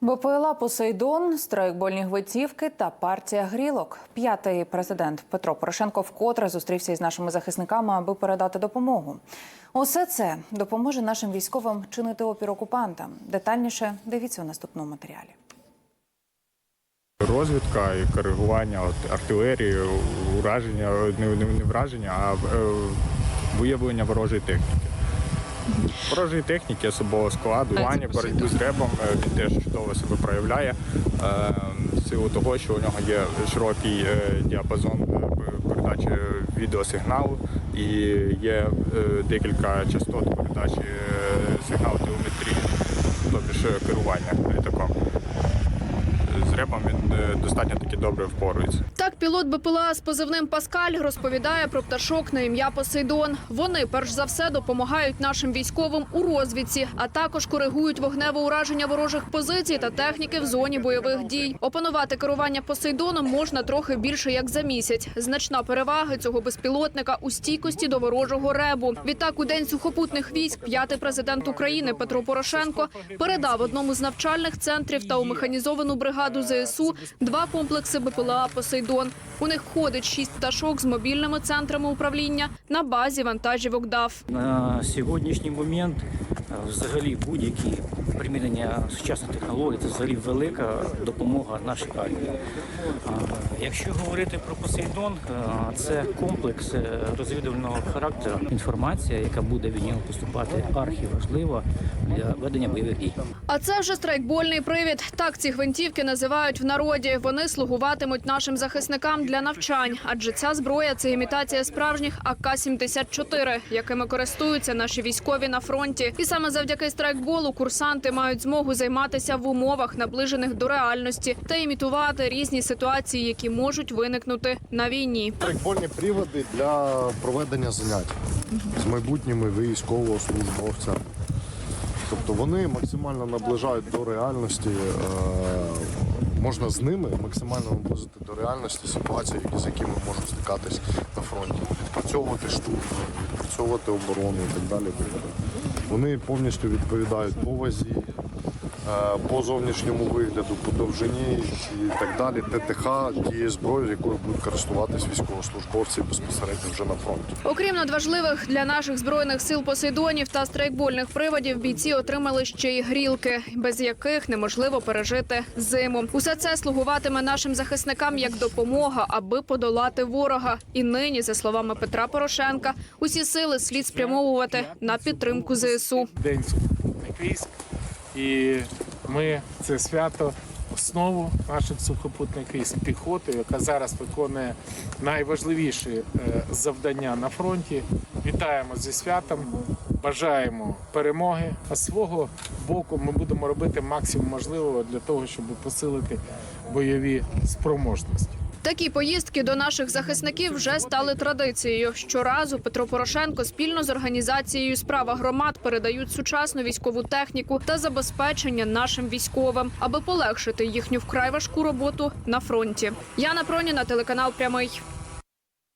БПЛА Посейдон, страйкбольні гвинтівки та партія грілок. П'ятий президент Петро Порошенко вкотре зустрівся із нашими захисниками, аби передати допомогу. Усе це допоможе нашим військовим чинити опір окупантам. Детальніше дивіться у наступному матеріалі. Розвідка і коригування артилерії, ураження, не, не, не враження, а е, виявлення ворожої техніки. Ворожої техніки особового складу, Вані, боротьбу з ребом е, він теж чудово себе проявляє. Е, в силу того, що у нього є широкий е, діапазон передачі відеосигналу і є декілька частот передачі сигналу телеметрії, тобто керування літаком. З ребом він е, достатньо таки добре впорується. Так, пілот БПЛА з позивним Паскаль розповідає про пташок на ім'я Посейдон. Вони перш за все допомагають нашим військовим у розвідці, а також коригують вогневе ураження ворожих позицій та техніки в зоні бойових дій. Опанувати керування Посейдоном можна трохи більше як за місяць. Значна перевага цього безпілотника у стійкості до ворожого ребу. Відтак, у день сухопутних військ п'ятий президент України Петро Порошенко передав одному з навчальних центрів та у механізовану бригаду ЗСУ два комплекси БПЛА Посейдон. У них входить шість пташок з мобільними центрами управління на базі вантажівок ДАФ. На сьогоднішній момент е, взагалі будь-які примінення сучасних технологій це взагалі велика допомога нашій армії. Якщо говорити про Посейдон, е, це комплекс е, розвідувального характеру. Інформація, яка буде від нього поступати, архіважлива для ведення бойових дій. А це вже страйкбольний привід. Так ці гвинтівки називають в народі. Вони слугуватимуть нашим захисникам для навчань, адже ця зброя це імітація справжніх АК-74, якими користуються наші військові на фронті. І саме завдяки страйкболу курсанти мають змогу займатися в умовах, наближених до реальності, та імітувати різні ситуації, які можуть виникнути на війні. Трекбольні приводи для проведення занять з майбутніми військовослужбовцями. Тобто вони максимально наближають до реальності, е, можна з ними максимально наблизити до реальності ситуації, з якими можуть стикатись на фронті. Відпрацьовувати штурм, відпрацьовувати оборону і так далі. Вони повністю відповідають по вазі, е, по зовнішньому вигляду, по довжині і так далі. ТТХ тієї зброї, якою будуть користуватись військовослужбовці безпосередньо вже на фронті. Окрім надважливих для наших збройних сил посейдонів та страйкбольних приводів, бійці отримали ще й грілки, без яких неможливо пережити зиму. Усе це слугуватиме нашим захисникам як допомога, аби подолати ворога. І нині, за словами Петра Порошенка, усі сили слід спрямовувати на підтримку ЗСУ. І ми це свято основу наших сухопутних військ піхоти, яка зараз виконує найважливіші е, завдання на фронті. Вітаємо зі святом, бажаємо перемоги. А свого боку ми будемо робити максимум можливого для того, щоб посилити бойові спроможності. Такі поїздки до наших захисників вже стали традицією. Щоразу Петро Порошенко спільно з організацією справа громад передають сучасну військову техніку та забезпечення нашим військовим, аби полегшити їхню вкрай важку роботу на фронті. Яна Проніна, телеканал Прямий.